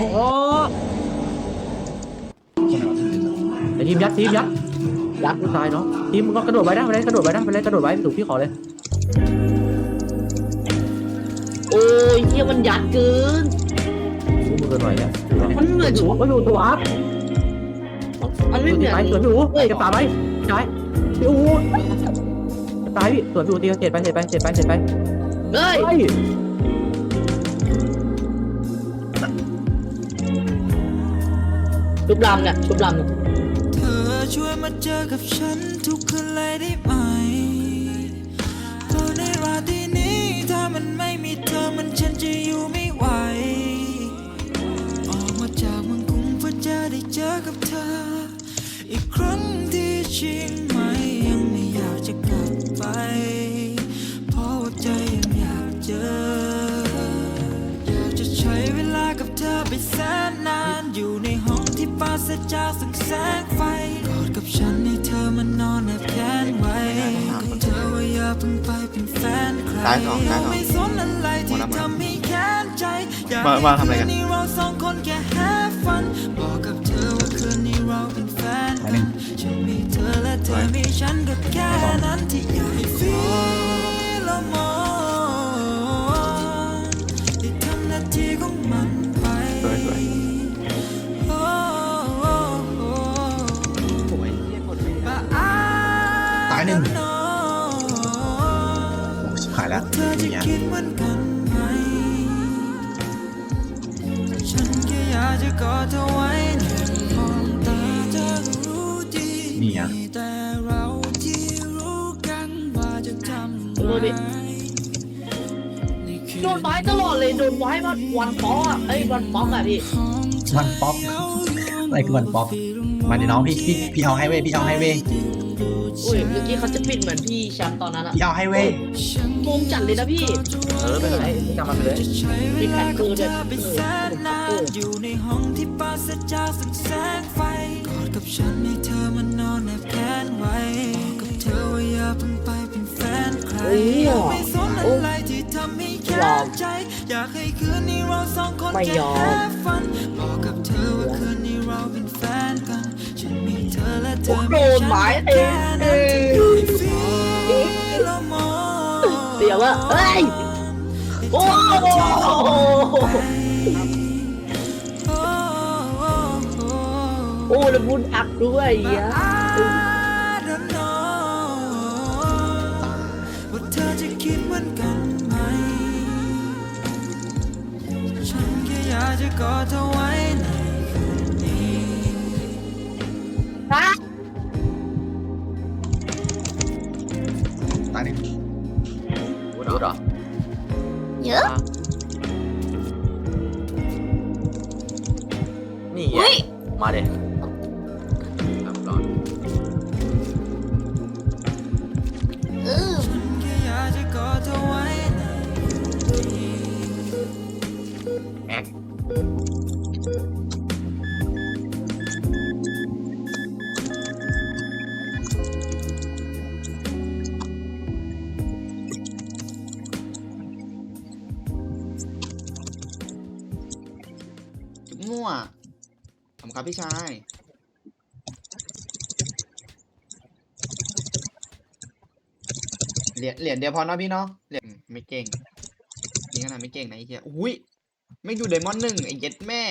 โอ้ไอทีมยัดทีมยัดยัดกูตายเนาะทีมมึงก็กระโดดไปได้ไปเลยกระโดดไปได้ไปเลยกระโดดไปถูกพี่ขอเลยโอ้ยเฮียมันยัดเกินกูมือกันหน่อยเนี่ยมันเหมือนถูกไม่ถูกตัวอัพมันไม่เหมือนตายสวนพี่อูเก็บป่าไหมใช่พี่อูตายพี่สวนพี่อูตีเสร็จไปเสร็จไปเสร็จไปเสร็จไปเฮ้ย ชุบลำเนี่ยชุบลำเนี่ยเธอช่วยมาเจอกับฉันทุกคืนเลยได้ไหมเพราะในราตรีนี้ถ้ามันไม่มีเธอมันฉันจะอยู่ไม่ไหว ออกมาจากเมืองกรุงเพื่อจะได้เจอกับเธอ อีกครั้งที่เชียงใหม่ยังไม่อยากจะกลับไป ที่ปราศจากแสงแสงไฟกอดกับฉันให้เธอมานอนแนบแขนไว้กับเธอว่าอย่าเพิ่งไปเป็นแฟนใครได้สองได้สองไม่สนอะไรที่ทำให้แค้นใจอยากมาให้มาทำอะไรคืกันนนี้เราสองคนแค่ have fun บอกกับเธอว่าคืนนี้เราเป็นแฟนกันฉันมีเธอและเธอมีฉันก็แค่ กันว่าจะทำอะไรนี่คือโดนไม้ตลอดเลยโดนไม้มาวันป๊อกอะเอ้ยวันป๊อกอะพี่วันป๊อปอะไรคือวันป๊อปมาดิน้องพี่พี่พี่เอาให้เว้ยพี่เอาให้เว้ย อุ้ยเมื่อกี้เขาจะปิดเหมือนพี่แชมป์ตอนนั้นอะพี่เอาให้เว้ยงงจัดเลยนะพี่เออไม่เป็นไรกลับมาไปเลยจะใช้เวลากับเธอไปแสนนานเอออยู่ในห้องที่ปราศจากแสงแสงไฟกอดกับฉันให้เธอมานอนแนบแขนไว้บอกกับเธอว่าอย่าเพิ่งไปเป็นแฟนใครโอ้ยไม่สนอะไรที่ทำให้แค้นใจ อยากให้คืนนี้เราสองคนไม่แค่ยอม have fun บอกกับเธอว่าคืนนี้เราเป็นแฟนกันฉันมี เธอโดนไม้เต็มเออเดี๋ยวว่าเฮ้ย โอ้โหโอ้แล้วบุญอักด้วยอะว่าเธอจะคิดเหมือนกันไหมฉันแค่อยากจะกอดเธอไว้ เยอะ นี่ไงอุ้ยมาเด็ครับรอดเออฉันแค่อยากจะกอดเธอไว้ในคื มั่วขอบคุณครับพี่ชาย เหรียญเหรียญเดียวพอเนาะพี่เนาะ เหรียญไม่เก่ง นี่ขนาดไม่เก่งนะไอ้เหี้ยอุ้ย ไม่ดูเดมอนหนึ่งไอ้เย็ดแม่